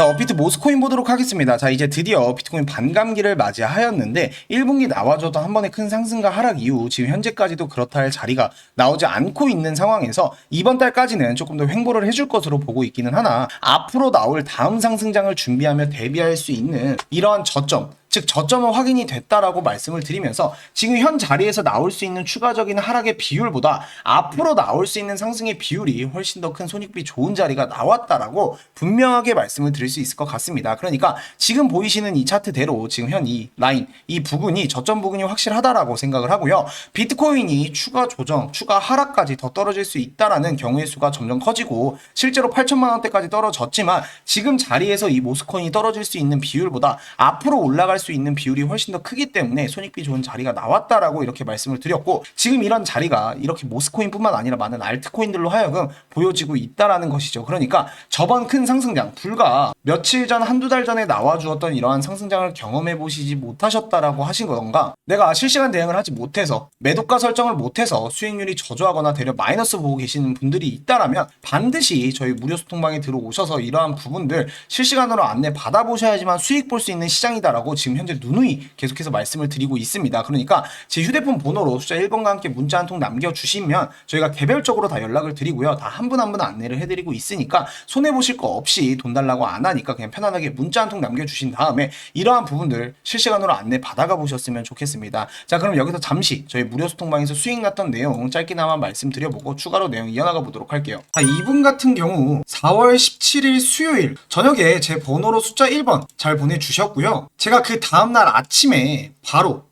자, 업비트 모스코인 보도록 하겠습니다. 자, 이제 드디어 비트코인 반감기를 맞이하였는데 1분기 나와줘도 한 번의 큰 상승과 하락 이후 지금 현재까지도 그렇다 할 자리가 나오지 않고 있는 상황에서 이번 달까지는 조금 더 횡보를 해줄 것으로 보고 있기는 하나 앞으로 나올 다음 상승장을 준비하며 대비할 수 있는 이러한 저점 즉 저점은 확인이 됐다라고 말씀을 드리면서 지금 현 자리에서 나올 수 있는 추가적인 하락의 비율보다 앞으로 나올 수 있는 상승의 비율이 훨씬 더 큰 손익비 좋은 자리가 나왔다라고 분명하게 말씀을 드릴 수 있을 것 같습니다. 그러니까 지금 보이시는 이 차트대로 지금 현 이 라인 이 부분이 저점 부분이 확실하다라고 생각을 하고요. 비트코인이 추가 조정, 추가 하락까지 더 떨어질 수 있다라는 경우의 수가 점점 커지고 실제로 8천만 원대까지 떨어졌지만 지금 자리에서 이 모스코인이 떨어질 수 있는 비율보다 앞으로 올라갈 수 있는 비율이 훨씬 더 크기 때문에 손익비 좋은 자리가 나왔다라고 이렇게 말씀을 드렸고 지금 이런 자리가 이렇게 모스코인뿐만 아니라 많은 알트코인들로 하여금 보여지고 있다라는 것이죠. 그러니까 저번 큰 상승장 불과 며칠 전 한두 달 전에 나와 주었던 이러한 상승장을 경험해 보시지 못하셨다라고 하신 건가? 내가 실시간 대응을 하지 못해서 매도가 설정을 못해서 수익률이 저조하거나 대려 마이너스 보고 계시는 분들이 있다라면 반드시 저희 무료 소통방에 들어오셔서 이러한 부분들 실시간으로 안내 받아보셔야지만 수익 볼 수 있는 시장이다라고 지금 현재 누누이 계속해서 말씀을 드리고 있습니다. 그러니까 제 휴대폰 번호로 숫자 1번과 함께 문자 한 통 남겨주시면 저희가 개별적으로 다 연락을 드리고요. 다 한 분 한 분 안내를 해드리고 있으니까 손해보실 거 없이 돈 달라고 안 하니까 그냥 편안하게 문자 한 통 남겨주신 다음에 이러한 부분들 실시간으로 안내 받아가 보셨으면 좋겠습니다. 자 그럼 여기서 잠시 저희 무료 소통방에서 수익 났던 내용 짧게나마 말씀드려보고 추가로 내용 이어나가 보도록 할게요. 자, 이분 같은 경우 4월 17일 수요일 저녁에 제 번호로 숫자 1번 잘 보내주셨고요. 제가 그 다음날 아침에 바로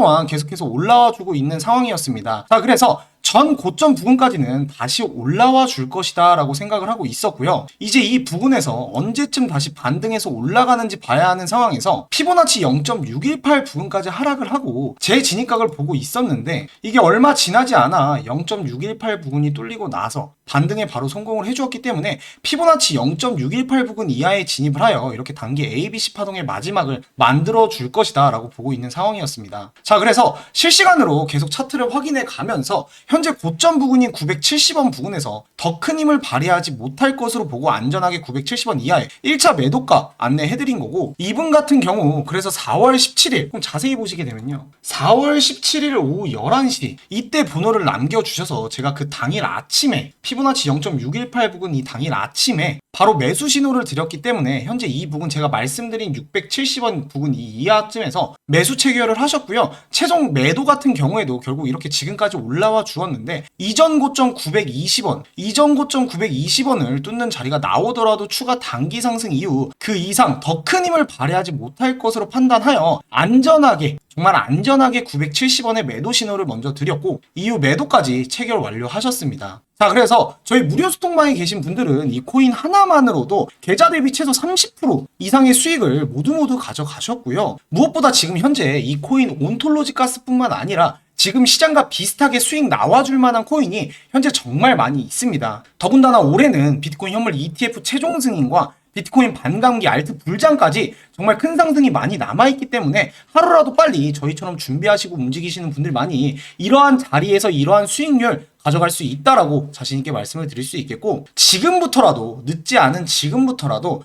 또한 계속해서 올라와 주고 있는 상황이었습니다. 자, 그래서 전 고점 부분까지는 다시 올라와 줄 것이다 라고 생각을 하고 있었고요. 이제 이 부분에서 언제쯤 다시 반등해서 올라가는지 봐야 하는 상황에서 피보나치 0.618 부분까지 하락을 하고 제 진입각을 보고 있었는데 이게 얼마 지나지 않아 0.618 부분이 뚫리고 나서 반등에 바로 성공을 해주었기 때문에 피보나치 0.618 부분 이하에 진입을 하여 이렇게 단기 ABC 파동의 마지막을 만들어 줄 것이다 라고 보고 있는 상황이었습니다. 자 그래서 실시간으로 계속 차트를 확인해 가면서 현재 고점 부근인 970원 부근에서 더 큰 힘을 발휘하지 못할 것으로 보고 안전하게 970원 이하의 1차 매도가 안내해드린 거고 이분 같은 경우 그래서 4월 17일 그럼 자세히 보시게 되면요 4월 17일 오후 11시 이때 번호를 남겨주셔서 제가 그 당일 아침에 피보 나치 0.618 부근 이 당일 아침에 바로 매수 신호를 드렸기 때문에 현재 이 부분 제가 말씀드린 670원 부근 이 이하쯤에서 매수 체결을 하셨고요. 최종 매도 같은 경우에도 결국 이렇게 지금까지 올라와 주었는데 이전 고점 920원, 이전 고점 920원을 뚫는 자리가 나오더라도 추가 단기 상승 이후 그 이상 더 큰 힘을 발휘하지 못할 것으로 판단하여 안전하게 정말 안전하게 970원의 매도 신호를 먼저 드렸고 이후 매도까지 체결 완료하셨습니다. 자 그래서 저희 무료 소통방에 계신 분들은 이 코인 하나만으로도 계좌 대비 최소 30% 이상의 수익을 모두 모두 가져가셨고요. 무엇보다 지금 현재 이 코인 온톨로지 가스뿐만 아니라 지금 시장과 비슷하게 수익 나와줄 만한 코인이 현재 정말 많이 있습니다. 더군다나 올해는 비트코인 현물 ETF 최종 승인과 비트코인 반감기 알트 불장까지 정말 큰 상승이 많이 남아있기 때문에 하루라도 빨리 저희처럼 준비하시고 움직이시는 분들 많이 이러한 자리에서 이러한 수익률 가져갈 수 있다라고 자신있게 말씀을 드릴 수 있겠고 지금부터라도 늦지 않은 지금부터라도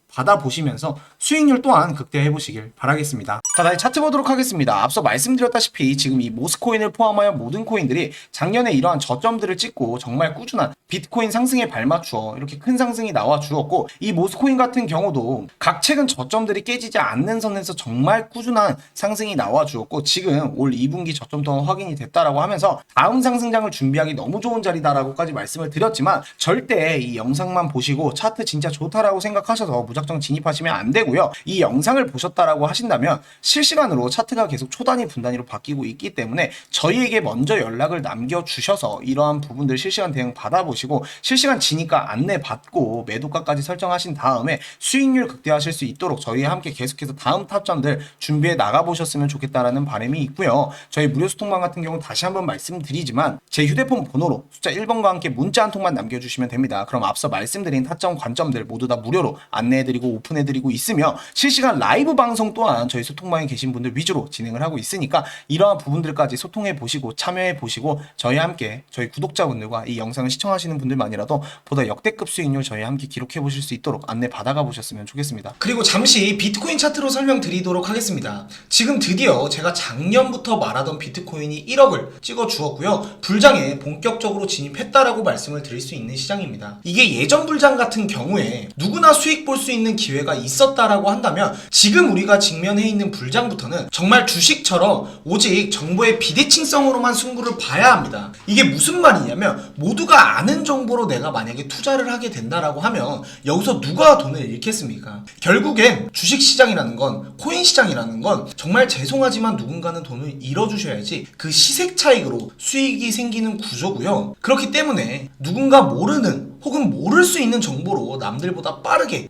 받아보시면서 수익률 또한 극대화해 보시길 바라겠습니다. 자, 다시 차트 보도록 하겠습니다. 앞서 말씀드렸다시피 지금 이 모스코인을 포함하여 모든 코인들이 작년에 이러한 저점들을 찍고 정말 꾸준한 비트코인 상승에 발맞추어 이렇게 큰 상승이 나와 주었고 이 모스코인 같은 경우도 각 최근 저점들이 깨지지 않는 선에서 정말 꾸준한 상승이 나와 주었고 지금 올 2분기 저점 더 확인이 됐다라고 하면서 다음 상승장을 준비하기 너무 좋은 자리다라고까지 말씀을 드렸지만 절대 이 영상만 보시고 차트 진짜 좋다라고 생각하셔서 무작 정 진입하시면 안 되고요. 이 영상을 보셨다라고 하신다면 실시간으로 차트가 계속 초단위 분단위로 바뀌고 있기 때문에 저희에게 먼저 연락을 남겨 주셔서 이러한 부분들 실시간 대응 받아보시고 실시간 진입가 안내 받고 매도가까지 설정하신 다음에 수익률 극대화하실 수 있도록 저희와 함께 계속해서 다음 타점들 준비해 나가 보셨으면 좋겠다라는 바람이 있고요. 저희 무료 소통방 같은 경우 다시 한번 말씀드리지만 제 휴대폰 번호로 숫자 1번과 함께 문자 한 통만 남겨주시면 됩니다. 그럼 앞서 말씀드린 타점 관점들 모두 다 무료로 안내해드 리고 오픈해드리고 있으며 실시간 라이브 방송 또한 저희 소통방에 계신 분들 위주로 진행을 하고 있으니까 이러한 부분들까지 소통해 보시고 참여해 보시고 저희와 함께 저희 구독자분들과 이 영상을 시청하시는 분들만이라도 보다 역대급 수익률 저희와 함께 기록해 보실 수 있도록 안내 받아가 보셨으면 좋겠습니다. 그리고 잠시 비트코인 차트로 설명드리도록 하겠습니다. 지금 드디어 제가 작년부터 말하던 비트코인이 1억을 찍어 주었고요. 불장에 본격적으로 진입했다라고 말씀을 드릴 수 있는 시장입니다. 이게 예전 불장 같은 경우에 누구나 수익 볼 수 있는 기회가 있었다라고 한다면 지금 우리가 직면해 있는 불장부터는 정말 주식처럼 오직 정보의 비대칭성으로만 승부를 봐야 합니다. 이게 무슨 말이냐면 모두가 아는 정보로 내가 만약에 투자를 하게 된다라고 하면 여기서 누가 돈을 잃겠습니까? 결국엔 주식 시장이라는 건 코인 시장이라는 건 정말 죄송하지만 누군가는 돈을 잃어주셔야지 그 시색 차익으로 수익이 생기는 구조고요. 그렇기 때문에 누군가 모르는 혹은 모를 수 있는 정보로 남들보다 빠르게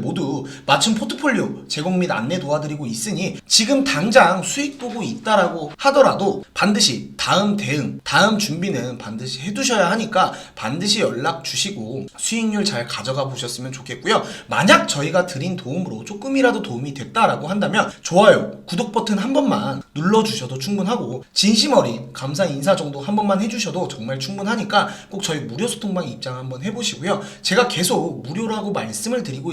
모두 맞춤 포트폴리오 제공 및 안내 도와드리고 있으니 지금 당장 수익 보고 있다라고 하더라도 반드시 다음 대응, 다음 준비는 반드시 해두셔야 하니까 반드시 연락 주시고 수익률 잘 가져가 보셨으면 좋겠고요. 만약 저희가 드린 도움으로 조금이라도 도움이 됐다라고 한다면 좋아요, 구독 버튼 한 번만 눌러주셔도 충분하고 진심 어린 감사 인사 정도 한 번만 해주셔도 정말 충분하니까 꼭 저희 무료 소통방 입장 한번 해보시고요. 제가 계속 무료라고 말씀을 드리고